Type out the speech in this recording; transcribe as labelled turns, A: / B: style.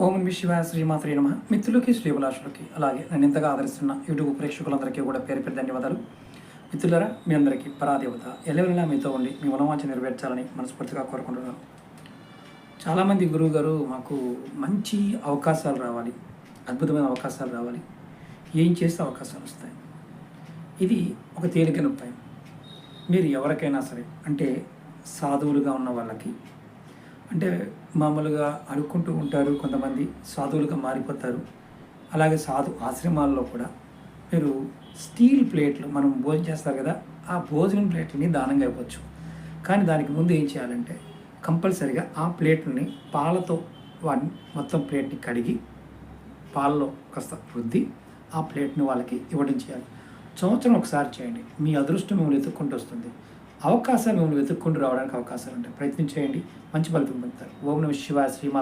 A: ఓం విశ్వ శ్రీమాత్రి శ్రీమాత్రే నమ. మిత్రులకి శ్రీభిలాషులకి అలాగే నన్ను ఇంతగా ఆదరిస్తున్న యూట్యూబ్ ప్రేక్షకులందరికీ కూడా పేరు పేరు ధన్యవాదాలు. మిత్రులరా మీ అందరికీ పరాదేవత ఎల్లవెల్లా మీతో ఉండి మీ మనవాంఛ నెరవేర్చాలని మనస్ఫూర్తిగా కోరుకుంటున్నాను. చాలామంది గురువు గారు మాకు మంచి అవకాశాలు రావాలి అద్భుతమైన అవకాశాలు రావాలి. ఏం చేస్తే అవకాశాలు వస్తాయి? ఇది ఒక తేలికైన ఉపాయం మీరు ఎవరికైనా సరే అంటే సాధువులుగా ఉన్న వాళ్ళకి అంటే మామూలుగా అడుక్కుంటూ ఉంటారు కొంతమంది సాధువులుగా మారిపోతారు. అలాగే సాధు ఆశ్రమాల్లో కూడా మీరు స్టీల్ ప్లేట్లు మనం భోజనం చేస్తారు కదా ఆ భోజనం ప్లేట్లని దానంగా ఇవ్వచ్చు. కానీ దానికి ముందు ఏం చేయాలంటే కంపల్సరిగా ఆ ప్లేట్లని పాలతో వాడిని మొత్తం ప్లేట్ని కడిగి పాలలో కాస్త రుద్ది ఆ ప్లేట్ని వాళ్ళకి ఇవ్వడం చేయాలి. సంవత్సరం ఒకసారి చేయండి. మీ అదృష్టం మిమ్మల్ని ఎత్తుక్కుంటూ వస్తుంది. అవకాశాలు మిమ్మల్ని వెతుక్కుంటూ రావడానికి అవకాశాలు ఉంటాయి. ప్రయత్నం చేయండి. మంచి ఫలితం పొందుతారు. ఓం నమ శివ శ్రీమాత